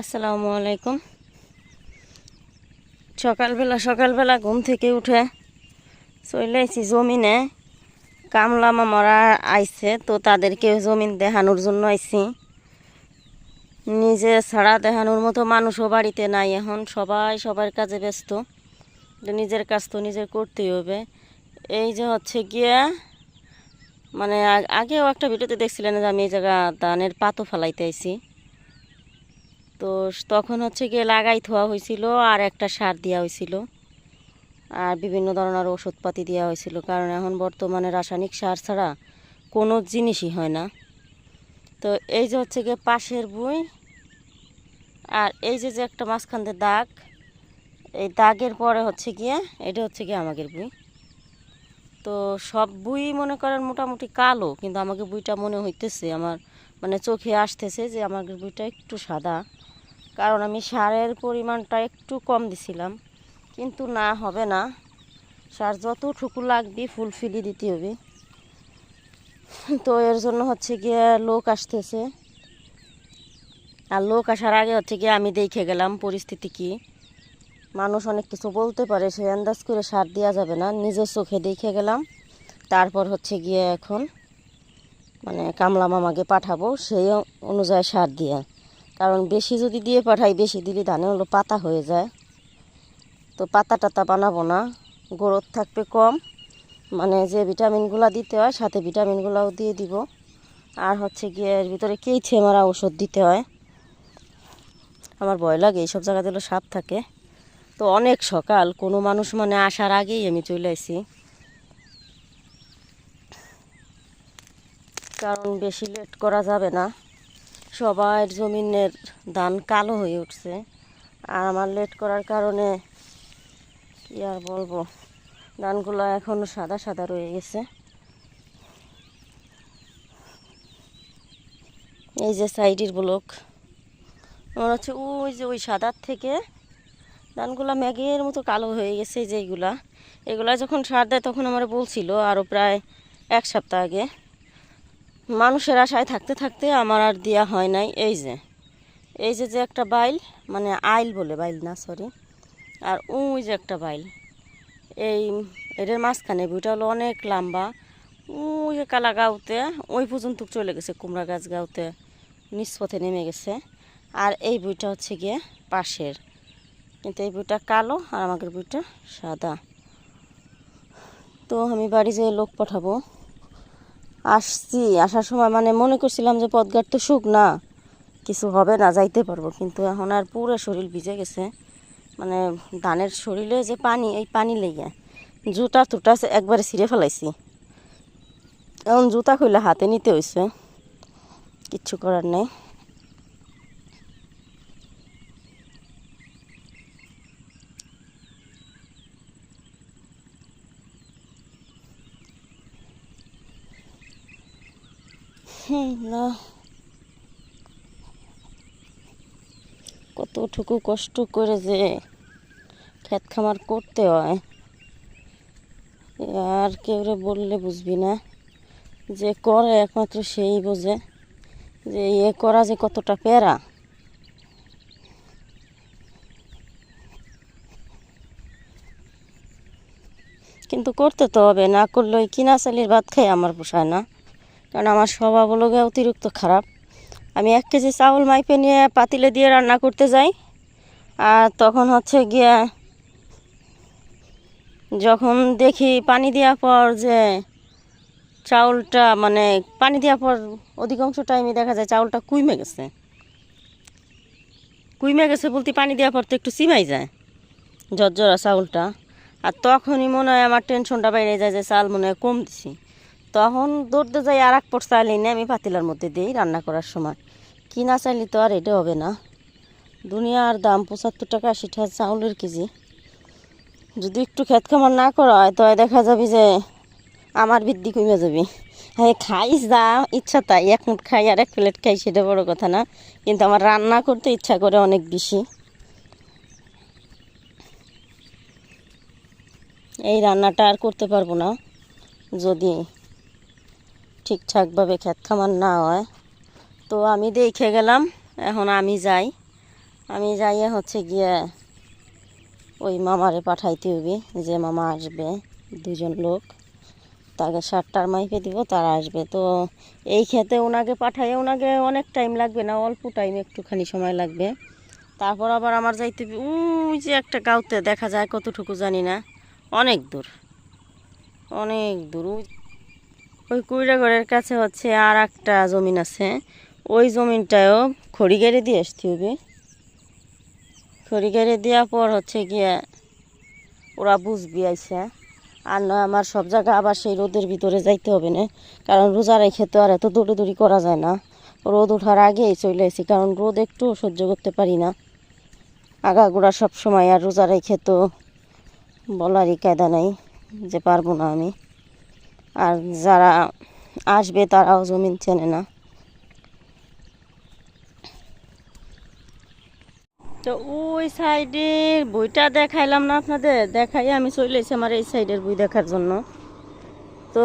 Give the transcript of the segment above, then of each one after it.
আসসালামু আলাইকুম। সকালবেলা সকালবেলা ঘুম থেকে উঠে চলে আইছি জমিনে। কামলা মামারা আইছে তো তাদেরকে জমিন দেখানোর জন্য আইছি। নিজে ছাড়া দেখানোর মতো মানুষও বাড়িতে নাই এখন, সবাই সবার কাজে ব্যস্ত। নিজের কাজ তো নিজের করতেই হবে। এই যে হচ্ছে গিয়া মানে আগেও একটা ভিডিওতে দেখছিলেন যে আমি এই জায়গা ধানের পাতো ফেলাইতে আইছি। তো তখন হচ্ছে গিয়ে লাগাই থোয়া হয়েছিল আর একটা সার দেওয়া হয়েছিল। আর বিভিন্ন ধরনের ওষুধপাতি দেওয়া হয়েছিল। কারণ এখন বর্তমানে রাসায়নিক সার ছাড়া কোনো জিনিসই হয় না। তো এই যে হচ্ছে গিয়ে পাশের বই আর এই যে যে একটা মাঝখান দিয়ে দাগ, এই দাগের পরে হচ্ছে গিয়ে এটা হচ্ছে গিয়ে আমাদের বই। তো সব বই মনে করেন মোটামুটি কালো, কিন্তু আমাকে বইটা মনে হইতেছে, আমার মানে চোখে আসতেছে যে আমাদের বইটা একটু সাদা। কারণ আমি সারের পরিমাণটা একটু কম দিছিলাম, কিন্তু না, হবে না। সার যতটুকু লাগবে ফুলফিলি দিতে হবে। তো এর জন্য হচ্ছে গিয়ে লোক আসতেছে। আর লোক আসার আগে হচ্ছে গিয়ে আমি দেখে গেলাম পরিস্থিতি কি। মানুষ অনেক কিছু বলতে পারে, সে আন্দাজ করে সার দেওয়া যাবে না। নিজের চোখে দেখে গেলাম। তারপর হচ্ছে গিয়ে এখন মানে কামলা মামাকে পাঠাবো, সেই অনুযায়ী সার দিয়ে। কারণ বেশি যদি দিয়ে পাঠাই, বেশি দিলে ধানে হলো পাতা হয়ে যায়। তো পাতা টাতা বানাবো না, গ্রোথ থাকবে কম। মানে যে ভিটামিনগুলো দিতে হয়, সাথে ভিটামিনগুলোও দিয়ে দিব। আর হচ্ছে গিয়ে এর ভিতরে কেইছে মারা ওষুধ দিতে হয়। আমার ভয় লাগে, এইসব জায়গাতে হলো সাপ থাকে। তো অনেক সকাল, কোনো মানুষ মানে আসার আগেই আমি চলে আসি। কারণ বেশি লেট করা যাবে না। সবার জমিনের ধান কালো হয়ে উঠছে। আর আমার লেট করার কারণে কি আর বলব, ধানগুলো এখনও সাদা সাদা রয়ে গেছে। এই যে সাইডের ব্লক, মনে হচ্ছে ওই যে ওই সাদার থেকে ধানগুলা ম্যাগের মতো কালো হয়ে গেছে এই যে এগুলা যখন সার দেয় তখন আমার বলছিল আরও প্রায় এক সপ্তাহ আগে। মানুষের আশায় থাকতে থাকতে আমার আর দেওয়া হয় নাই। এই যে এই যে যে একটা বাইল মানে আইল বলে, বাইল না সরি আর ওই যে একটা বাইল, এই এটার মাঝখানে বইটা হলো অনেক লম্বা। ওই কালা গাউতে ওই পর্যন্ত চলে গেছে কুমড়া গাছ গাউতে নিষ্পথে নেমে গেছে। আর এই বইটা হচ্ছে গিয়ে পাশের। কিন্তু এই বইটা কালো আর আমাদের বইটা সাদা। তো আমি বাড়ি যেয়ে লোক পাঠাবো। আসছি। আসার সময় মানে মনে করছিলাম যে পদঘাট তো সুখ না, কিছু হবে না, যাইতে পারব। কিন্তু এখন আর পুরো শরীর ভিজে গেছে। মানে ধানের শরীরে যে পানি, এই পানি লেগে জুতা টুটা একবারে ছিঁড়ে ফেলাইছি। এখন জুতা খুলে হাতে নিতে হয়েছে কিচ্ছু করার নেই। কতটুকু কষ্ট করে যে ক্ষেত খামার করতে হয়। আর কেউ বললে বুঝবি না। যে করে একমাত্র সেই বোঝে যে এ করা যে কতটা প্যারা। কিন্তু করতে তো হবে, না করলে কিনা চালির ভাত খাই আমার পোষায় না। কারণ আমার স্বভাব হলো অতিরিক্ত খারাপ। আমি এক কেজি চাউল মাইপে নিয়ে পাতিলে দিয়ে রান্না করতে যাই। আর তখন হচ্ছে গিয়ে যখন দেখি পানি দেওয়ার পর যে চাউলটা মানে পানি দেওয়ার পর অধিকাংশ টাইমে দেখা যায় চাউলটা কুইমে গেছে। কুইমে গেছে বলতে পানি দেওয়ার পর তো একটু চিমাই যায় জর্জরা চাউলটা। আর তখনই মনে হয় আমার টেনশনটা বাইরে যায় যে চাল মনে হয় কম দিছি। তখন দৌড়তে যাই আর এক পট চাল এনে আমি পাতিলার মধ্যে দিই রান্না করার সময়। কিনা চাইলে তো আর এটা হবে না। দুনিয়ার দাম পঁচাত্তর টাকা আশি টাকা চাউলের কেজি। যদি একটু খেত খামার না করা হয়, তো দেখা যাবে যে আমার বৃদ্ধি কমে যাবে। হ্যাঁ খাই যা ইচ্ছা তাই, এক মুঠ খাই আর এক প্লেট খাই, সেটা বড় কথা না। কিন্তু আমার রান্না করতে ইচ্ছা করে অনেক বেশি। এই রান্নাটা আর করতে পারব না। যদি ঠিকঠাকভাবে ক্ষেত খামার না হয়। তো আমি দেখে গেলাম, এখন আমি যাই। আমি যাইয়ে হচ্ছে গিয়ে ওই মামারে পাঠাইতে হবে যে মামা আসবে, দুজন লোক। তাকে সাতটার মাইপে দিব, তারা আসবে। তো এই খেতে ওনাকে পাঠাইয়ে ওনাকে অনেক টাইম লাগবে না, অল্প টাইম একটুখানি সময় লাগবে। তারপর আবার আমার যাইতে ওই যে একটা গাঁওতে দেখা যায়, কতটুকু জানি না। অনেক দূর অনেক দূর। ওই- কুইরাগড়ের কাছে হচ্ছে আর একটা জমিন আছে। ওই জমিনটাও খড়ি গেড়ে দিয়ে আসতে হবে। খড়ি গেড়ে দেওয়ার পর হচ্ছে গিয়ে ওরা বুঝবি আইসা আর নয়, আমার সব জায়গা আবার সেই রোদের ভিতরে যাইতে হবে না। কারণ রোজা রেখে তো আর এত দৌড়ি করা যায় না। রোদ ওঠার আগেই চলে এসেছি কারণ রোদ একটু সহ্য করতে পারি না। আগাগোড়া সব সময় আর রোজা রেখে তো বলারই কায়দা নাই যে পারব না আমি। আর যারা আসবে তারাও জমিন চেনে না। তো ওই সাইডের বইটা দেখাইলাম না আপনাদের? দেখাই আমি চলে এসেছি আমার এই সাইডের বই দেখার জন্য। তো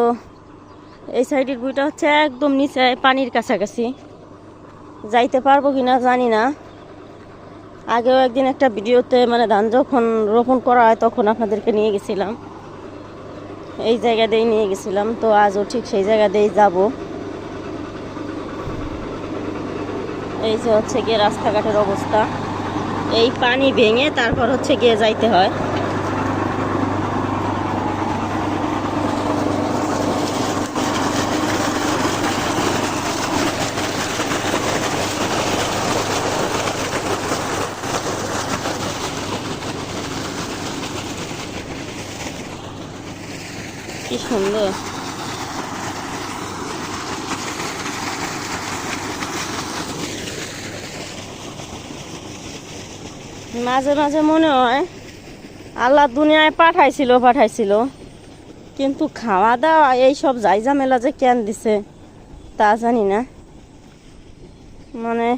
এই সাইডের বইটা হচ্ছে একদম নিচে পানির কাছাকাছি। যাইতে পারব কি না জানি না। আগেও একদিন একটা ভিডিওতে মানে ধান যখন রোপণ করা হয় তখন আপনাদেরকে নিয়ে গেছিলাম। এই জায়গাতেই নিয়ে গেছিলাম, তো আজও ঠিক সেই জায়গাতেই যাব। এই যে হচ্ছে গিয়ে রাস্তাঘাটের অবস্থা। এই পানি ভেঙে তারপর হচ্ছে গিয়ে যাইতে হয়। কি সুন্দর। মাঝে মাঝে মনে হয় আল্লাহ দুনিয়ায় পাঠাইছিল পাঠাইছিল। কিন্তু খাওয়া দাওয়া এই সব যাই ঝামেলা যে কেন দিছে, তা জানি না। মানে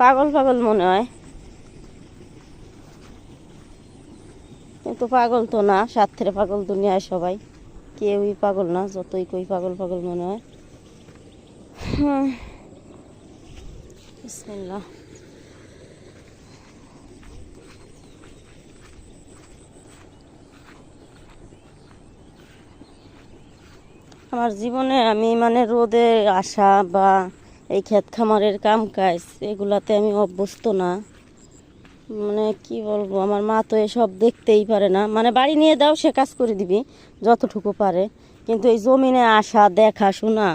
পাগল পাগল মনে হয়। কিন্তু পাগল তো না, স্বার্থের পাগল দুনিয়ায় সবাই। কেউই পাগল না, যতই কই পাগল পাগল মনে হয়। হুম। আমার জীবনে আমি মানে রোদে আসা বা এই ক্ষেত খামারের কাম কাজ, এগুলাতে আমি অভ্যস্ত না। মানে কি বলব, আমার মা তো এসব দেখতেই পারে না। মানে বাড়ি নিয়ে দাও সে কাজ করে দিবি, যতটুকু পারে। কিন্তু এই জমিনে আসা, দেখা, শোনা,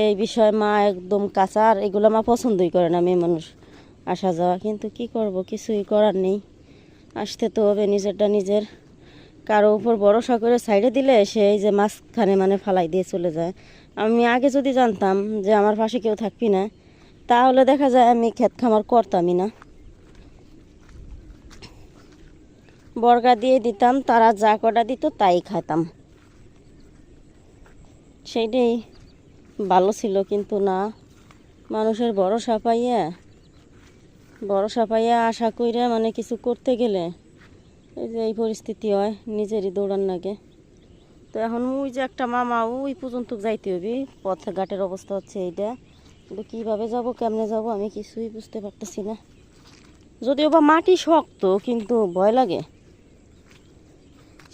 এই বিষয়ে মা একদম কাঁচা, আর এগুলো মা পছন্দই করে না মেয়ে মানুষ আসা যাওয়া। কিন্তু কি করব, কিছুই করার নেই। আসতে তো হবে নিজেরটা নিজের। কারও উপর ভরসা করে সাইডে দিলে সে এই যে মাঝখানে মানে ফালাই দিয়ে চলে যায়। আমি আগে যদি জানতাম যে আমার পাশে কেউ থাকবি না, তাহলে দেখা যায় আমি ক্ষেত খামার করতামই না। বর্গা দিয়ে দিতাম, তারা যা কটা দিত তাই খাইতাম। সেইটাই ভালো ছিল কিন্তু না। মানুষের ভরসা পাইয়া ভরসা পাইয়া আশা কইরা মানে কিছু করতে গেলে এই যে এই পরিস্থিতি হয়, নিজেরই দৌড়ান লাগে। তো এখন ওই যে একটা মামা, ওই পর্যন্ত যাইতে হবে পথে ঘাটের অবস্থা হচ্ছে এইটা। কিন্তু কীভাবে যাব, কেমনে যাব, আমি কিছুই বুঝতে পারতেছি না। যদিও বা মাটি শক্ত, কিন্তু ভয় লাগে।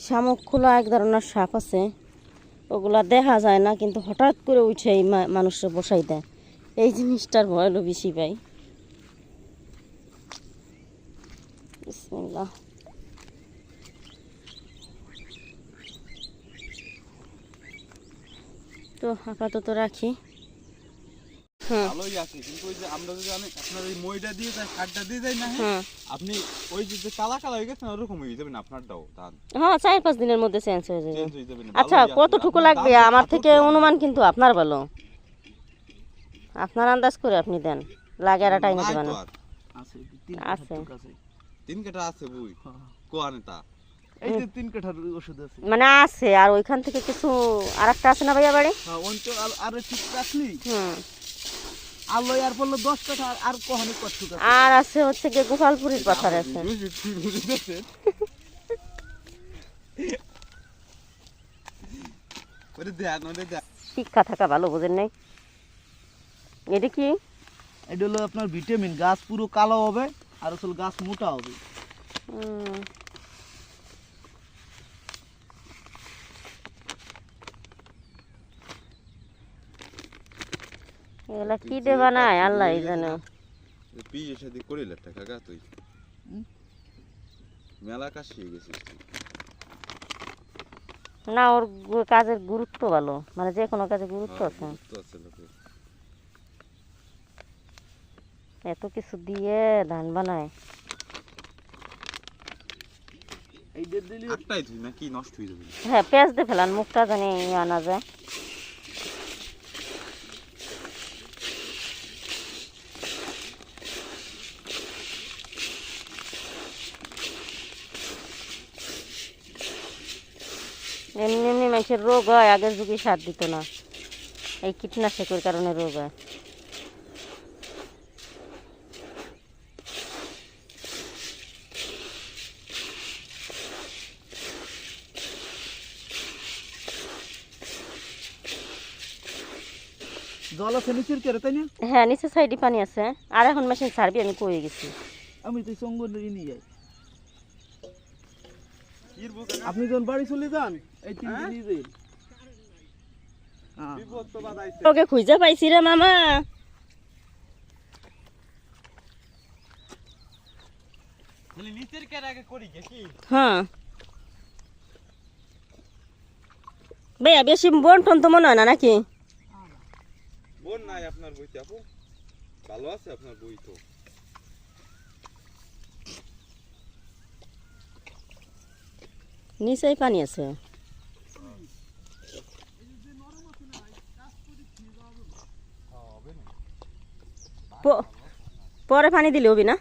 শামুক খোলা এক ধরনের সাপ আছে। ওগুলা দেখা যায় না, কিন্তু হঠাৎ করে উঠে এই মা- মানুষরা বসাই দেয়। এই জিনিসটার ভয় হলো বেশি পাই তো আপাতত রাখি। ভালোই আছে। কিন্তু ওই যে আমরা যদি আমি আপনার ওই মইটা দিয়ে যাই সারটা দিয়ে যাই না হ্যাঁ, আপনি ওই যে যে কালা কালা হয়ে গেছে না ওরকম হয়ে যাবে না? আপনারটাও ধান হ্যাঁ চার পাঁচ দিনের মধ্যে চেঞ্জ হয়ে যাবে। হয়ে আচ্ছা। কতটুকু আপনার লাগবে? আমার থেকে অনুমান কিন্তু আপনার ভালো। আপনার আন্দাজ করে আপনি দেন। লাগে আর টাইম দিবেন আছে তিন আছে। কাটা বই। হ্যাঁ। কোয়ানেটা এই যে তিন কাঠার ওষুধ আছে। মানে আছে আর ওইখান থেকে কিছু আর একটা আছে না ভাইয়া বাড়ি? হ্যাঁ আর ঠিক রাখলি। হুম। আর লই আর পড়ল দশ কাঠা আর- কখনো কষ্ট আছে আর আছে হচ্ছে গিয়ে গোপালপুরীর পাথার আছে। শিক্ষা থাকা ভালো বোঝেন নাই। এটা কি? এটা হলো আপনার ভিটামিন গাছ পুরো কালো হবে আর আসলে গাছ মোটা হবে। এগুলা কি দে বানায় আল্লাহ জানো। বিয়ে শাদি করিলে টাকা গা তুই? মেলা কাশিয়ে গেছিস তুই। না ওর কাজের গুরুত্ব ভালো। মানে যে কোনো কাজে গুরুত্ব হ্যাঁ, আছে। এত কিছু দিয়ে ধান বানায়। হয়ে পেঁয়াজ দিয়ে ফেলান মুখটা জানি ইয়ে আনা যায় মানুষের রোগ হয় আগের যুগে সার দিত না। এই কীটনাশকের কারণে রোগ হয়। জল আছে নিচের কেড়ে তাই না? হ্যাঁ নিচে সাইডে পানি আছে। আর এখন মেশিন ছাড়বি আমি কয়ে গেছি। আমি তো সঙ্গ নিয়ে যাই। আপনি যখন বাড়ি চলে যান এই তিন দিন তোকে খুঁজে পাইছি রে মামা নিচের আগে করি হ্যাঁ। ভাইয়া বেশি বন্টন তো মনে হয় না নাকি? বোন নাই আপনার বইতে আপু। ভালো আছে আপনার বই তো। নিচেই পানি আছে প- পরে পানি দিলে হবি না